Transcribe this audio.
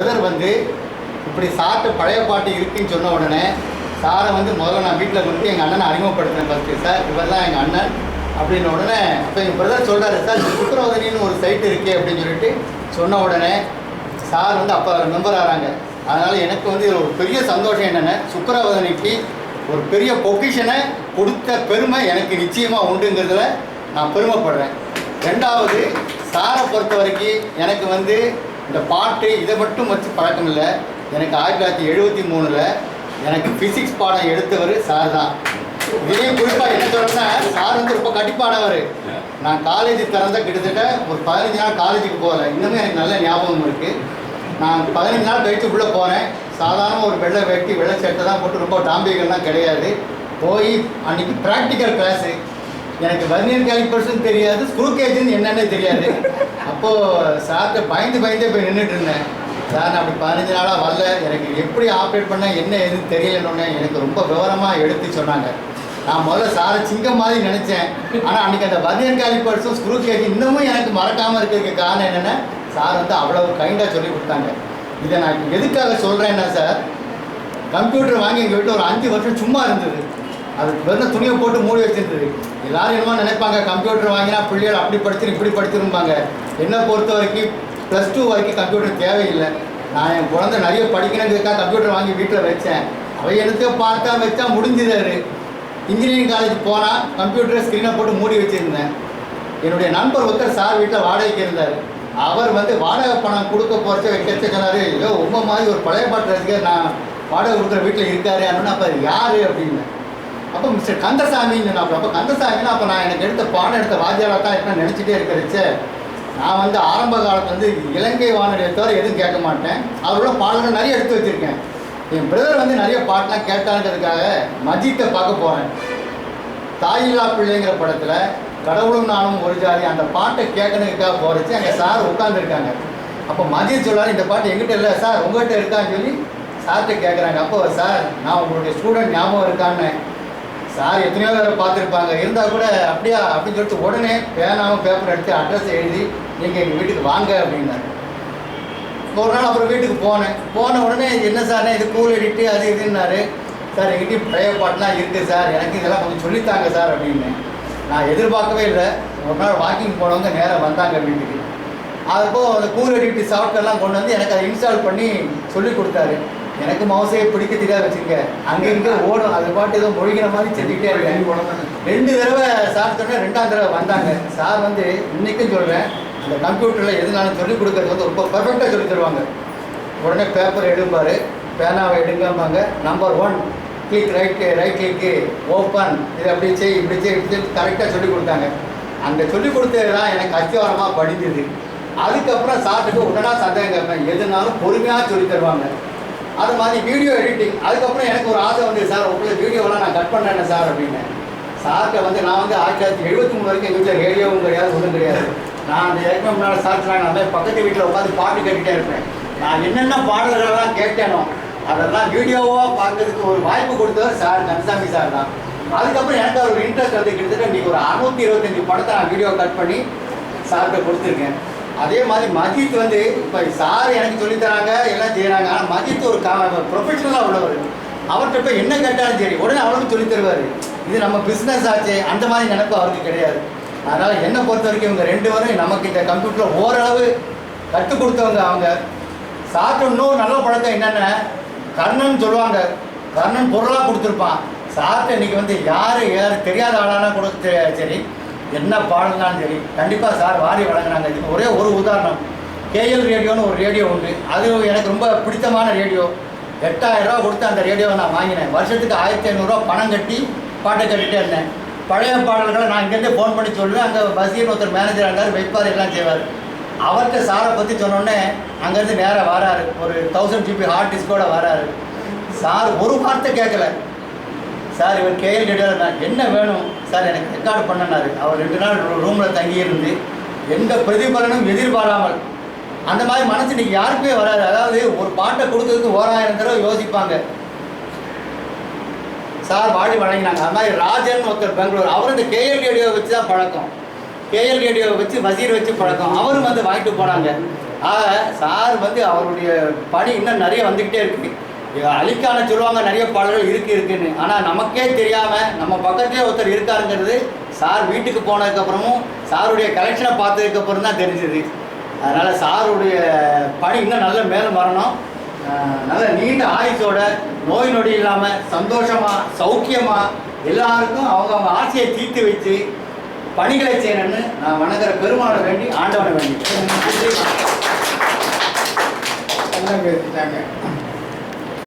Brother வந்து இப்படி சாப்பிட்டு பழைய பாட்டு இருக்குன்னு சொன்ன உடனே சாரை வந்து முதல்ல நான் வீட்டில் கொண்டு எங்கள் அண்ணனை அறிமுகப்படுத்தினேன் ஃபஸ்ட்டு சார் இவர் தான் எங்கள் அண்ணன் அப்படின்ன உடனே அப்போ எங்கள் பிரதர் சொல்கிறாரு சார் இந்த சுக்கரவதனின்னு ஒரு சைட் இருக்கே அப்படின்னு சொல்லிட்டு சொன்ன உடனே சார் வந்து அப்போ மெம்பர் ஆகிறாங்க அதனால் எனக்கு வந்து இதில் ஒரு பெரிய சந்தோஷம் என்னென்ன சுக்கரவதனிக்கு ஒரு பெரிய பொக்கிஷனை கொடுத்த பெருமை எனக்கு நிச்சயமாக உண்டுங்கிறதுல நான் பெருமைப்படுறேன். ரெண்டாவது சாரை பொறுத்த வரைக்கும் எனக்கு வந்து இந்த பாட்டு இதை மட்டும் வச்சு பழக்கம் இல்லை எனக்கு ஆயிரத்தி தொள்ளாயிரத்தி எழுபத்தி மூணில் எனக்கு ஃபிசிக்ஸ் பாடம் எடுத்தவர் சார் தான் இதையும் குறிப்பாக என்ன சொல்கிறேன்னா சார் வந்து ரொம்ப கண்டிப்பானவர் நான் காலேஜ் திறந்த கிட்டத்தட்ட ஒரு பதினஞ்சு நாள் காலேஜுக்கு போகல. இன்னுமே எனக்கு நல்ல ஞாபகம் இருக்குது நான் பதினஞ்சு நாள் கழித்து உள்ளே போனேன். சாதாரண ஒரு வெள்ளை வெட்டி வெள்ளை சட்டை தான் போட்டு ரொம்ப டாம்பிகள்லாம் கிடையாது. போய் அன்றைக்கி ப்ராக்டிக்கல் கிளாஸு எனக்கு வர்னியர் கேலிப்பர்ஸ்னு தெரியாது. ஸ்க்ரூ கேஜுன்னு என்னென்னே தெரியாது. அப்போது சார்கிட்ட பயந்து பயந்தே போய் நின்றுட்டு இருந்தேன். சார் நான் அப்படி பதினஞ்சு நாளாக வரல. எனக்கு எப்படி ஆப்ரேட் பண்ண என்ன எதுன்னு தெரியலன்னு எனக்கு ரொம்ப விவரமாக எடுத்து சொன்னாங்க. நான் முதல்ல சாரை சிங்கம் மாதிரி நினச்சேன். ஆனால் அன்றைக்கி அந்த வர்னியர் கேலிப்பர்ஸும் ஸ்க்ரூ கேஜ் இன்னமும் எனக்கு மறக்காமல் இருக்கிறதுக்கு காரணம் என்னென்னா சார் வந்து அவ்வளவு கைண்டாக சொல்லி கொடுத்தாங்க. இதை நான் எதுக்காக சொல்கிறேன்னா சார் கம்ப்யூட்டர் வாங்கி எங்கள் வீட்டில் ஒரு அஞ்சு வருஷம் சும்மா இருந்தது. அது வெறும் துணியை போட்டு மூடி வச்சிருந்தது எல்லாரும் என்னமோ நினைப்பாங்க கம்ப்யூட்டர் வாங்கினா பிள்ளைகள் அப்படி படிச்சிரு இப்படி படிச்சிருப்பாங்க என்னை பொறுத்த வரைக்கும் ப்ளஸ் டூ வரைக்கும் கம்ப்யூட்டர் தேவையில்லை. நான் என் குழந்தை நிறைய படிக்கணுங்கிறதுக்காக கம்ப்யூட்டர் வாங்கி வீட்டில் வச்சேன். அவை எடுத்து பார்த்தா வச்சா முடிஞ்சுதாரு இன்ஜினியரிங் காலேஜ் போனால் கம்ப்யூட்டரை ஸ்க்ரீனை போட்டு மூடி வச்சுருந்தேன். என்னுடைய நண்பர் ஒருத்தர் சார் வீட்டில் வாடகைக்கு இருந்தார். அவர் வந்து வாடகை பணம் கொடுக்க போகிறச்ச வைக்கிறச்ச சொன்னார் ஐயோ உங்கள் மாதிரி ஒரு பழைய பாட்டு ரசிகர் நான் வாடகை கொடுக்குற வீட்டில் இருக்காரு அப்படின்னு அப்போ யார்? அப்படின்னு. அப்போ மிஸ்டர் கந்தசாமின்னு நான் அப்போ கந்தசாமின்னா அப்போ நான் எனக்கு எடுத்த பாடம் எடுத்த வாத்தியாராக தான் இருப்பேன் நினச்சிட்டே இருக்கிறச்ச. நான் வந்து ஆரம்ப காலத்தில் வந்து இலங்கை வானொலியை தவிர எதுவும் கேட்க மாட்டேன். அவரோட பாடல்கள் நிறைய எடுத்து வச்சுருக்கேன். என் பிரதர் வந்து நிறைய பாட்டெலாம் கேட்டாங்கிறதுக்காக மஜித்தை பார்க்க போகிறேன் தாயில்லா பிள்ளைங்கிற படத்தில் கடவுளும் நானும் ஒரு ஜாதி அந்த பாட்டை கேட்கணுக்காக போகிறச்சு அங்கே சார் உட்காந்துருக்காங்க அப்போ மதியம் சொல்லாரு இந்த பாட்டு எங்கிட்ட இல்லை சார் உங்கள்கிட்ட இருக்கான்னு சொல்லி சார்கிட்ட கேட்குறாங்க அப்போ சார் நான் உங்களுடைய ஸ்டூடெண்ட் ஞாபகம் இருக்கான்னு சார் எத்தனையோ பேரை பார்த்துருப்பாங்க. இருந்தால் கூட அப்படியா? அப்படின்னு சொல்லிட்டு உடனே பேனாவும் பேப்பர் எடுத்து அட்ரஸ் எழுதி நீங்கள் எங்கள் வீட்டுக்கு வாங்க அப்படின்னாரு. ஒரு நாள் அப்புறம் வீட்டுக்கு போனேன். போன உடனே என்ன சார் இது கூல் எடிட்டு அது இதுன்னாரு. சார் எங்கிட்டயும் பழைய பாட்டெலாம் இருக்குது சார். எனக்கு இதெல்லாம் கொஞ்சம் சொல்லித்தாங்க சார் அப்படின்னு. நான் எதிர்பார்க்கவே இல்லை. ஒரு நாள் வாக்கிங் போனவங்க நேராக வந்தாங்க வீட்டுக்கு. அதுப்போ அந்த கூல் எடிட்டு சாஃப்ட்வேர்லாம் கொண்டு வந்து எனக்கு அதை இன்ஸ்டால் பண்ணி சொல்லி கொடுத்தாரு. எனக்கு மவுசையை பிடிக்க தெரியாது வச்சுங்க. அங்கே இங்கே ஓடும். அது பாட்டு ஏதோ மொழிகிற மாதிரி செஞ்சுக்கிட்டே இருக்கேன். ரெண்டு தடவை சார் ரெண்டாம் தடவை வந்தாங்க. சார் வந்து இன்னைக்கும் சொல்கிறேன் அந்த கம்ப்யூட்டரில் எதுனாலும் சொல்லிக் கொடுக்கறது வந்து ரொம்ப பர்ஃபெக்டாக சொல்லி தருவாங்க. உடனே பேப்பர் எடுப்பார். பேனாவை எடுங்கம்பாங்க. Number one click right right click open இது அப்படி செய் இப்படி செய் இப்படி செய் கரெக்டாக சொல்லி கொடுத்தாங்க. அந்த சொல்லி கொடுத்தது தான் எனக்கு அத்தியாவரமாக படிஞ்சது. அதுக்கப்புறம் சாப்பிட்டுட்டு உடனே சந்தேகம் கேட்பேன். எதுனாலும் பொறுமையாக சொல்லி தருவாங்க. அது மாதிரி வீடியோ எடிட்டிங் அதுக்கப்புறம் எனக்கு ஒரு ஆசை வந்து சார் உங்களுக்கு வீடியோவெல்லாம் நான் கட் பண்ணுறேன் சார் அப்படின்னு. சார்கிட்ட வந்து நான் வந்து ஆயிரத்தி தொள்ளாயிரத்தி எழுபத்தி மூணு வரைக்கும் எங்கள் வீட்டில் ரேடியோவும் கிடையாது ஒன்றும் கிடையாது. நான் அந்த ஏற்கனவே முன்னால் சார் நான் பக்கத்து வீட்டில் உட்காந்து பாட்டு கேட்டுகிட்டே இருப்பேன். நான் என்னென்ன பாடல்கள்லாம் கேட்டேனோ அதெல்லாம் வீடியோவாக பார்க்கறதுக்கு ஒரு வாய்ப்பு கொடுத்தவர் சார் கந்தசாமி சார் தான். அதுக்கப்புறம் எனக்கு ஒரு இன்ட்ரெஸ்ட் வந்து கிட்டத்தட்ட இன்றைக்கி ஒரு அறுநூத்தி இருபத்தஞ்சி படத்தை நான் வீடியோ கட் பண்ணி சார்கிட்ட கொடுத்துருக்கேன். அதே மாதிரி மஜித் வந்து இப்போ சார் எனக்கு சொல்லித் தராங்க எல்லாம் செய்கிறாங்க ஆனால் மஜித் ஒரு ப்ரொஃபஷனலாக உள்ளவர். அவர்கிட்ட போய் என்ன கேட்டாலும் சரி உடனே அவனுக்கு சொல்லி தருவார். இது நம்ம பிஸ்னஸ் ஆச்சு அந்த மாதிரி நினைப்பு அவருக்கு கிடையாது. அதனால் என்னை பொறுத்த வரைக்கும் இவங்க ரெண்டு வரும் நமக்கு இந்த கம்ப்யூட்டர் ஓரளவு கற்றுக் கொடுத்தவங்க அவங்க. சாப்பிட்ட இன்னும் நல்ல பழக்கம் என்னென்ன கர்ணன் சொல்லுவாங்க கர்ணன் பொருளாக கொடுத்துருப்பான். சாப்பிட்ட இன்னைக்கு வந்து யார் யார் தெரியாத ஆளானா கொடுத்து சரி என்ன பாடல்னாலும் சரி. கண்டிப்பாக சார் வாரி வழங்குறாங்க. இதுக்கு ஒரே ஒரு உதாரணம். கேஎல் ரேடியோன்னு ஒரு ரேடியோ உண்டு. அது எனக்கு ரொம்ப பிடித்தமான ரேடியோ. எட்டாயிரரூவா கொடுத்து அந்த ரேடியோவை நான் வாங்கினேன். வருஷத்துக்கு ஆயிரத்தி ஐநூறுரூவா பணம் கட்டி பாட்டை கட்டிகிட்டே இருந்தேன். பழைய பாடல்களை நான் இங்கேருந்து ஃபோன் பண்ணி சொல்லுவேன். அங்கே பசீர்னு ஒருத்தர் மேனேஜர் இருந்தார். வைப்பார் எல்லாம் செய்வார். அவர்கிட்ட சாரை பற்றி சொன்னோடனே அங்கேருந்து நேராக வராரு. ஒரு தௌசண்ட் ஜிபி ஹார்ட் டிஸ்கோட வராரு. சார் ஒரு வார்த்தை கேட்கல. சார் இவர் கேஎல் ரேடியோவில் நான் என்ன வேணும்? சார் எனக்கு ரெக்கார்டு பண்ணனாரு. அவர் ரெண்டு நாள் ரூமில் தங்கியிருந்து எந்த பிரதிபலனும் எதிர்பாராமல் அந்த மாதிரி மனசு இன்னைக்கு யாருக்குமே வராது. அதாவது ஒரு பாட்டை கொடுத்ததுக்கு ஓராயிரம் தடவை யோசிப்பாங்க. சார் வாடி வழங்கினாங்க. அது மாதிரி ராஜன் ஒருத்தர் பெங்களூர். அவரும் இந்த கேஎல் ரேடியோவை வச்சு தான் பழக்கம். கேஎல் ரேடியோவை வச்சு வசீர் வச்சு பழக்கம். அவரும் வந்து வாங்கிட்டு போனாங்க. ஆக சார் வந்து அவருடைய பணி இன்னும் நிறைய வந்துக்கிட்டே இருக்குது அழிக்கான சொல்லுவாங்க நிறைய பாடல்கள் இருக்கு இருக்குன்னு. ஆனால் நமக்கே தெரியாமல் நம்ம பக்கத்துலேயே ஒருத்தர் இருக்காருங்கிறது சார் வீட்டுக்கு போனதுக்கப்புறமும் சாருடைய கலெக்ஷனை பார்த்ததுக்கப்புறம் தான் தெரிஞ்சது. அதனால் சாருடைய பணி இன்னும் நல்ல மேலும் வரணும். நல்ல நீண்ட ஆயுசோட நோய் நொடி இல்லாமல் சந்தோஷமாக சௌக்கியமாக எல்லாருக்கும் அவங்க அவங்க ஆசையை தீர்த்து வச்சு பணிகளை செய்யணும்னு நான் வணங்குற பெருமாளை வேண்டி ஆண்டவனை வேண்டி. பேசிட்டாங்க?